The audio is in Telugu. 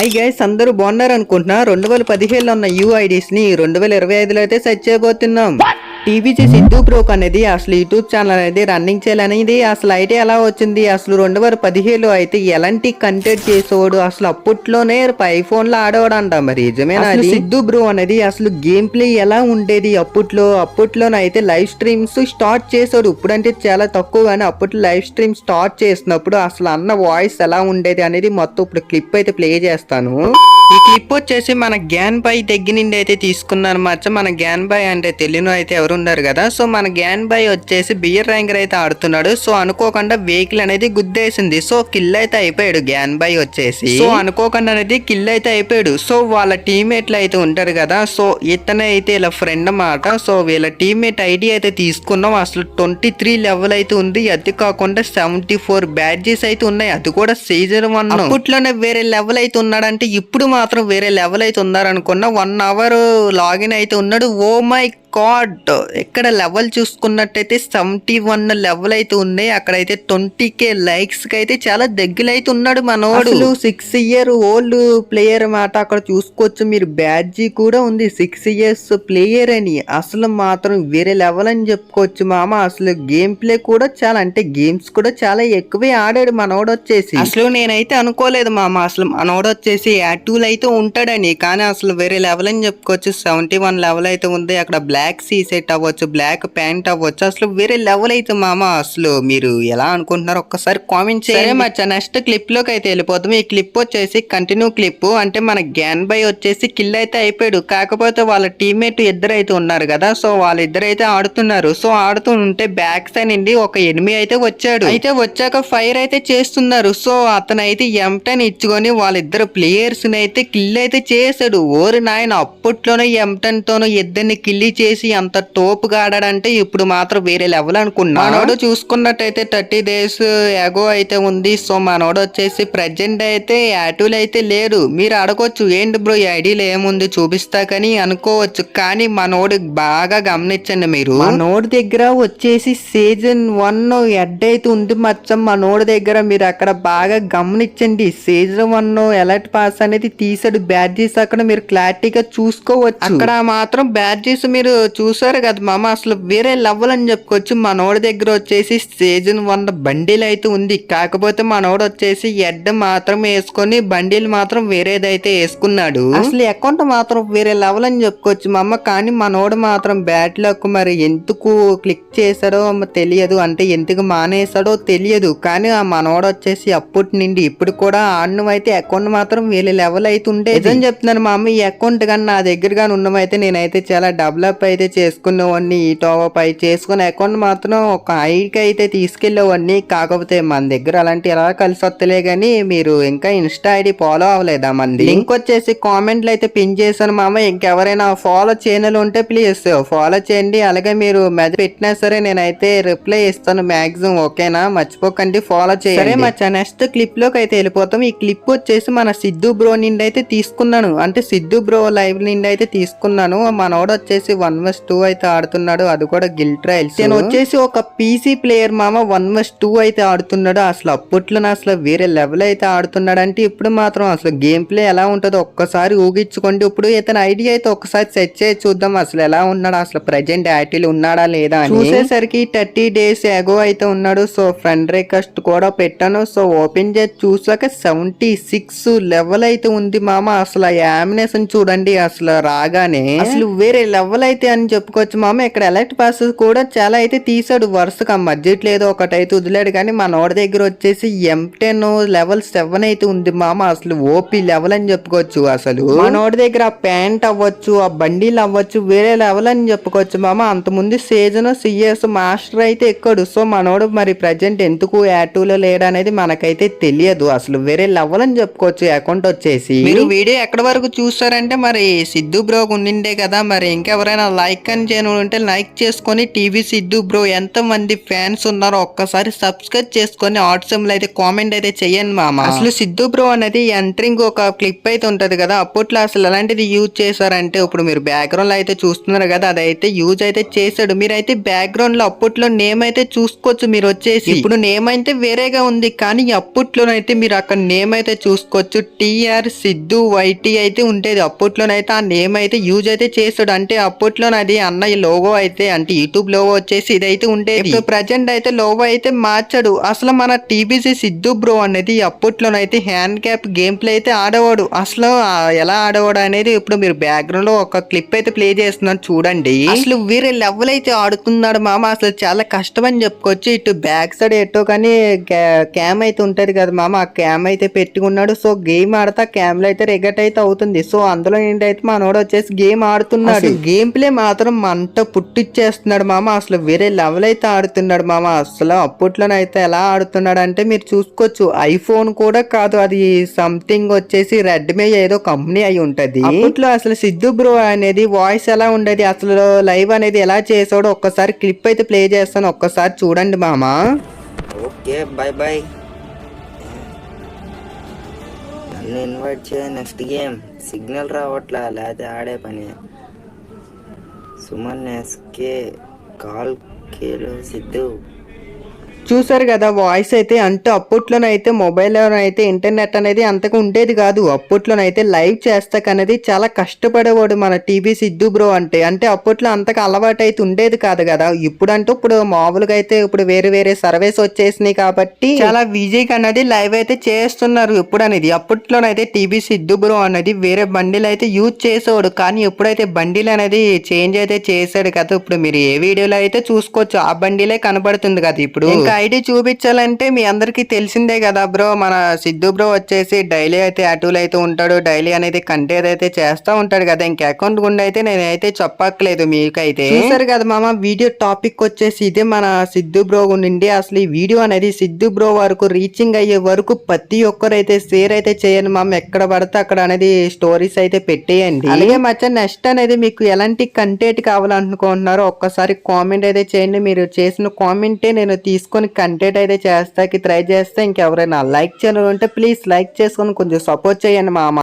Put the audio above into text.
హై గైస్ అందరూ బాగున్నారు అనుకుంటున్నా రెండు వేల పదిహేడులో ఉన్న యూఐడీస్ని రెండు వేల ఇరవై ఐదులో అయితే సెట్ చేయబోతున్నాం. టీవీజీ సిద్ధు బ్రోక్ అనేది అసలు యూట్యూబ్ ఛానల్ అనేది రన్నింగ్ చేయాలనేది అసలు అయితే ఎలా వచ్చింది? అసలు రెండు వేల పదిహేడులో అయితే ఎలాంటి కంటెంట్ చేసేవాడు? అసలు అప్పట్లోనే ఐఫోన్లో ఆడేవాడు అంట మరి నిజమేనా? సిద్ధు బ్రో అనేది అసలు గేమ్ ప్లే ఎలా ఉండేది అప్పట్లో? అప్పట్లోనైతే లైవ్ స్ట్రీమ్స్ స్టార్ట్ చేశాడు ఇప్పుడంటే చాలా తక్కువ కానీ అప్పట్లో లైవ్ స్ట్రీమ్ స్టార్ట్ చేసినప్పుడు అసలు అన్న వాయిస్ ఎలా ఉండేది అనేది మొత్తం ఇప్పుడు క్లిప్ అయితే ప్లే చేస్తాను. ఈ క్లిప్ వచ్చేసి మన గ్యాన్ బాయ్ దగ్గర నుండి అయితే తీసుకున్నాను మచ్చ మన గ్యాన్ బాయ్ అంటే తెలియని అయితే ఎవరు ఉన్నారు కదా. సో మన గ్యాన్ బాయ్ వచ్చేసి బియర్ ర్యాంకర్ అయితే ఆడుతున్నాడు. సో అనుకోకుండా వెహికల్ అనేది గుద్దేసింది. సో కిల్ అయితే అయిపోయాడు గ్యాన్ బాయ్ వచ్చేసి. సో అనుకోకుండా అనేది కిల్ అయితే అయిపోయాడు. సో వాళ్ళ టీమేట్లు అయితే ఉంటారు కదా. సో ఇతనే అయితే ఇలా ఫ్రెండ్ అన్నమాట. సో వీళ్ళ టీమ్మేట్ ఐడి అయితే తీసుకున్నాం. అసలు ట్వంటీ త్రీ లెవెల్ అయితే ఉంది. అది కాకుండా సెవెంటీ ఫోర్ బ్యాడ్జెస్ అయితే ఉన్నాయి. అది కూడా సీజన్ వన్ అప్పట్లోనే వేరే లెవెల్ అయితే ఉన్నాడంటే ఇప్పుడు మాత్రం వేరే లెవెల్ అయితే ఉన్నారనుకున్న వన్ అవర్ లాగిన్ అయితే ఉన్నాడు. Oh oh my god. ఎక్కడ లెవెల్ చూసుకున్నట్టయితే సెవెంటీ వన్ లెవెల్ అయితే ఉన్నాయి. అక్కడైతే ట్వంటీ కే లైక్స్కి అయితే చాలా దగ్గర అయితే ఉన్నాడు మనోడు సిక్స్ ఇయర్ ఓల్డ్ ప్లేయర్ మాట అక్కడ చూసుకోవచ్చు. మీరు బ్యాడ్జీ కూడా ఉంది. సిక్స్ ఇయర్స్ ప్లేయర్ అని. అసలు మాత్రం వేరే లెవెల్ అని చెప్పుకోవచ్చు మామ. అసలు గేమ్ ప్లే కూడా చాలా అంటే గేమ్స్ కూడా చాలా ఎక్కువే ఆడాడు మనోడు వచ్చేసి. అసలు నేనైతే అనుకోలేదు మామ. అసలు మనోడు వచ్చేసి యాక్టివ్ అయితే ఉంటాడని. కానీ అసలు వేరే లెవెల్ అని చెప్పుకోవచ్చు. సెవెంటీ వన్ లెవెల్ అయితే ఉంది. అక్కడ బ్లాక్ సీ సెట్ అవ్వచ్చు బ్లాక్ ప్యాంట్ అవ్వచ్చు అసలు వేరే లెవెల్ అయితే మామ అసలు మీరు ఎలా అనుకుంటున్నారు ఒక్కసారి కామెంట్ చేయండి. మచ్చా నెక్స్ట్ క్లిప్లోకి అయితే వెళ్ళిపోతాం ఈ క్లిప్ వచ్చేసి కంటిన్యూ క్లిప్ అంటే మన గ్యాన్ బై వచ్చేసి కిల్ అయితే అయిపోయాడు. కాకపోతే వాళ్ళ టీమ్మేట్ ఇద్దరు అయితే ఉన్నారు కదా సో వాళ్ళిద్దరు అయితే ఆడుతున్నారు. సో ఆడుతూ ఉంటే బ్యాక్ సైడ్ నుండి ఒక ఎనిమి అయితే వచ్చాడు. అయితే వచ్చాక ఫైర్ అయితే చేస్తున్నారు. సో అతను అయితే ఎంటన్ ఇచ్చుకొని వాళ్ళిద్దరు ప్లేయర్స్ అయితే కిల్ అయితే చేశాడు. ఓరి నాయన అప్పట్లోనే ఎంటన్ తోను ఇద్దరిని కిల్లి చేసి అంత తోపుగా ఆడాడంటే ఇప్పుడు మాత్రం వేరే లెవెల్ అనుకున్నా. మనోడు చూసుకున్నట్టయితే థర్టీ డేస్ ఎగో అయితే ఉంది. సో మనోడు వచ్చేసి ప్రజెంట్ అయితే యాటివ్లు అయితే లేరు మీరు అడగొచ్చు ఏంటి బ్రో ఈ ఏముంది? చూపిస్తా కానీ అనుకోవచ్చు. కానీ మనోడు బాగా గమనించండి మీరు. మనోడి దగ్గర వచ్చేసి సీజన్ వన్ హెడ్ అయితే ఉంది మచ్చం. మనోడి దగ్గర మీరు అక్కడ బాగా గమనించండి. సీజన్ వన్ ఎలర్ట్ పాస్ అనేది తీసాడు. బ్యాడ్జెస్ అక్కడ మీరు క్లారిటీగా చూసుకోవచ్చు. అక్కడ మాత్రం బ్యాడ్జెస్ మీరు చూసారు కదా మామ అసలు వేరే లెవెల్ అని చెప్పుకోవచ్చు. మనోడి దగ్గర వచ్చేసి సీజన్ వన్ బండిల్ అయితే ఉంది. కాకపోతే మనోడు వచ్చేసి హెడ్ మాత్రం వేసుకొని బండిల్ మాత్రం వేరేదైతే వేసుకున్నాడు. అసలు అకౌంట్ మాత్రం వేరే లెవెల్ అని చెప్పుకోవచ్చు మా అమ్మ కానీ మనోడు మాత్రం బ్యాట్ లక్ మరి ఎందుకు క్లిక్ చేశాడో తెలియదు. అంటే ఎందుకు మానేశాడో తెలియదు. కానీ ఆ మనోడు వచ్చేసి అప్పటి నుండి ఇప్పుడు కూడా ఆడడం అయితే అకౌంట్ మాత్రం వేరే లెవెల్ అయితే ఉండే నిజం చెప్తున్నాను మా అమ్మ ఈ అకౌంట్ కానీ నా దగ్గర కానీ ఉన్నమైతే నేనైతే చాలా డెవలప్ అయితే చేసుకునేవాడిని ఈ టాప్ అయి చేసుకునే అకౌంట్ మాత్రం ఒక హైకి అయితే తీసుకెళ్ళేవాడిని కాకపోతే మన దగ్గర అలాంటి ఎలా కలిసి వస్తలే కానీ మీరు ఇంకా ఇన్స్టా ఐడి ఫాలో అవ్వలేదా మంది? లింక్ వచ్చేసి కామెంట్లు అయితే పిన్ చేశాను మామ. ఇంకెవరైనా ఫాలో చేయనలు ఉంటే ప్లీజ్ ఫాలో చేయండి. అలాగే మీరు మెద పెట్టినా సరే నేనైతే రిప్లై ఇస్తాను మాక్సిమం ఓకేనా? మర్చిపోకండి ఫాలో చేయండి. సరే మచ్చా నెక్స్ట్ క్లిప్లోకి అయితే వెళ్ళిపోతాం. ఈ క్లిప్ వచ్చేసి మన సిద్ధు బ్రో నుండి అయితే తీసుకున్నాను. అంటే సిద్ధు బ్రో లైవ్ నుండి అయితే తీసుకున్నాను. మనోడు వచ్చేసి వన్ వస్ టూ అయితే ఆడుతున్నాడు అది కూడా గిల్ ట్రయల్స్ నేను వచ్చేసి ఒక పీసీ ప్లేయర్ మామ వన్ వస్ టూ అయితే ఆడుతున్నాడు అసలు అప్పట్లో అసలు వేరే లెవెల్ అయితే ఆడుతున్నాడు అంటే ఇప్పుడు మాత్రం అసలు గేమ్ ప్లే ఎలా ఉంటుందో ఒక్కసారి ఊగించుకోండి ఇప్పుడు ఇతని ఐడియా అయితే ఒకసారి సెట్ చేసి చూద్దాం అసలు ఎలా ఉన్నాడు అసలు ప్రజెంట్ యాక్టివ్ ఉన్నాడా లేదా అని. చూసేసరికి థర్టీ డేస్ ఎగో అయితే ఉన్నాడు సో ఫ్రెండ్ రిక్వెస్ట్ కూడా పెట్టాను సో ఓపెన్ చేసి చూసాక సెవెంటీ సిక్స్ లెవెల్ అయితే ఉంది మామ అసలు ఆ యామినేషన్ చూడండి అసలు రాగానే. అసలు వేరే లెవెల్ అయితే అని చెప్పుకోవచ్చు మామ. ఇక్కడ ఎలక్ట్ పాస్ కూడా చాలా అయితే తీసాడు. వరుసగా బడ్జెట్ లేదో ఒకటైతే వదిలాడు కానీ మా నోడ దగ్గర వచ్చేసి ఎం టెన్ లెవెల్ సెవెన్ అయితే ఉంది మామ. అసలు ఓపీ లెవెల్ అని చెప్పుకోవచ్చు అసలు. మా నోడి దగ్గర ఆ ప్యాంట్ అవ్వచ్చు ఆ బండిలు అవ్వచ్చు వేరే లెవెల్ అని చెప్పుకోవచ్చు మామ. అంతకుముందు సీజన్ సిఎస్ మాస్టర్ అయితే ఎక్కడు. సో మనోడు మరి ప్రజెంట్ ఎందుకు యాక్టివ్లో లేడు అనేది మనకైతే తెలియదు. అసలు వేరే లెవెల్ అని చెప్పుకోవచ్చు అకౌంట్ వచ్చేసి. మీరు వీడియో ఎక్కడి వరకు చూస్తారంటే మరి సిద్ధు బ్రో ఉండిండే కదా. మరి ఇంకెవరైనా లైక్ అని చేయను ఉంటే లైక్ చేసుకొని టీవీ సిద్ధు బ్రో ఎంత మంది ఫ్యాన్స్ ఉన్నారో ఒక్కసారి సబ్స్క్రైబ్ చేసుకొని వాట్సాప్లో అయితే కామెంట్ అయితే చెయ్యండి మామ. అసలు సిద్ధు బ్రో అనేది ఎంట్రింగ్ ఒక క్లిప్ అయితే ఉంటది కదా అప్పట్లో అసలు ఎలాంటిది యూజ్ చేశారంటే ఇప్పుడు మీరు బ్యాక్గ్రౌండ్లో అయితే చూస్తున్నారు కదా అదైతే యూజ్ అయితే చేశాడు. మీరైతే బ్యాక్గ్రౌండ్లో అప్పట్లో నేమ్ అయితే చూసుకోవచ్చు మీరు వచ్చేసి. ఇప్పుడు నేమ్ అయితే వేరేగా ఉంది కానీ అప్పట్లోనైతే మీరు అక్కడ నేమ్ అయితే చూసుకోవచ్చు. టిఆర్ సిద్ధు వైటీ అయితే ఉండేది. అప్పట్లోనైతే ఆ నేమ్ అయితే యూజ్ అయితే చేస్తాడు అంటే అప్పట్లో అది అన్నయ్య లోగో అయితే అంటే యూట్యూబ్ లోగో వచ్చేసి ఇదైతే ఉండేది. ఇప్పుడు ప్రజెంట్ అయితే లోగో అయితే మార్చాడు. అసలు మన టీబీసీ సిద్ధు బ్రో అనేది అప్పట్లోనైతే హ్యాండ్ క్యాప్ గేమ్ ప్లే అయితే ఆడేవాడు. అసలు ఎలా ఆడేవాడు అనేది ఇప్పుడు మీరు బ్యాక్గ్రౌండ్లో ఒక క్లిప్ అయితే ప్లే చేస్తున్నాను చూడండి. అసలు వేరే లెవెల్ అయితే ఆడుతున్నాడు మామ. అసలు చాలా కష్టం అని చెప్పుకోవచ్చు. ఇటు బ్యాక్ సైడ్ ఎట్టో కానీ క్యామ్ అయితే ఉంటది కదా మామ. ఆ క్యామ్ అయితే పెట్టుకున్నాడు. సో గేమ్ ఆడతా క్యామ్లో అయితే రిగట్ అయితే అవుతుంది. సో అందులో ఏంటైతే మనోడు వచ్చేసి గేమ్ ఆడుతున్నాడు. గేమ్ ప్లే మాత్రం మంట పుట్టిచ్చేస్తున్నాడు మామ. అసలు వేరే లెవెల్ అయితే ఆడుతున్నాడు మామ. అసలు అప్పట్లోనైతే ఎలా ఆడుతున్నాడు అంటే మీరు చూసుకోవచ్చు. ఐఫోన్ కూడా కాదు అది సంథింగ్ వచ్చేసి రెడ్మీ ఏదో కంపెనీ అయి ఉంటది. అప్పట్లో అసలు సిద్ధు బ్రో అనేది వాయిస్ ఎలా ఉండేది అసలు లైవ్ అనేది ఎలా చేసాడో ఒక్కసారి క్లిప్ అయితే ప్లే చేస్తాను. ఒక్కసారి చూడండి మామ. ఓకే బాయ్ బాయ్ నన్ను ఇన్వైట్ చేయ నెక్స్ట్ గేమ్ సిగ్నల్ రావట్లా లేకపోతే ఆడే పని. సుమన్ ఎస్కే కాల్ కేలు సిద్ధు చూసారు కదా వాయిస్ అయితే అంటే అప్పట్లోనైతే మొబైల్లోనైతే ఇంటర్నెట్ అనేది అంతకు ఉండేది కాదు. అప్పట్లోనైతే లైవ్ చేస్తాకనేది చాలా కష్టపడేవాడు మన టీవీ సిద్ధు బ్రో అంటే. అంటే అప్పట్లో అంతకు అలవాటు అయితే ఉండేది కాదు కదా. ఇప్పుడంటూ ఇప్పుడు మామూలుగా అయితే ఇప్పుడు వేరే వేరే సర్వేస్ వచ్చేసినాయి కాబట్టి చాలా ఈజీగా అనేది లైవ్ అయితే చేస్తున్నారు ఇప్పుడు అనేది అప్పట్లోనైతే టీవీ సిద్ధు బ్రో అనేది వేరే బండిలు అయితే యూజ్ చేసేవాడు. కానీ ఎప్పుడైతే బండిలు అనేది చేంజ్ అయితే చేశాడు కదా. ఇప్పుడు మీరు ఏ వీడియోలో అయితే చూసుకోవచ్చు ఆ బండిలే కనబడుతుంది కదా. ఇప్పుడు ఇంకా ఐడి చూపించాలంటే మీ అందరికీ తెలిసిందే కదా బ్రో. మన సిద్ధు బ్రో వచ్చేసి డైలీ అయితే అటూలు అయితే ఉంటాడు. డైలీ అనేది కంటేది అయితే చేస్తా ఉంటాడు కదా. ఇంక అకౌంట్ గుండా అయితే నేనైతే చెప్పక్కలేదు మీకైతే. చూసారు కదా మామ వీడియో టాపిక్ వచ్చేసి ఇదే మన సిద్ధు బ్రో నుండి. అసలు ఈ వీడియో అనేది సిద్ధు బ్రో వరకు రీచింగ్ అయ్యే వరకు ప్రతి ఒక్కరైతే షేర్ అయితే చేయండి మామ. ఎక్కడ పడితే అక్కడ అనేది స్టోరీస్ అయితే పెట్టేయండి. అలాగే మచ్చ నెక్స్ట్ అనేది మీకు ఎలాంటి కంటెంట్ కావాలనుకుంటున్నారో ఒక్కసారి కామెంట్ అయితే చేయండి. మీరు చేసిన కామెంటే నేను తీసుకొని కంటెంట్ అయితే చేస్తాకి ట్రై చేస్తే ఇంకెవరైనా లైక్ చేయడం ఉంటే ప్లీజ్ లైక్ చేసుకొని కొంచెం సపోర్ట్ చేయండి మామ.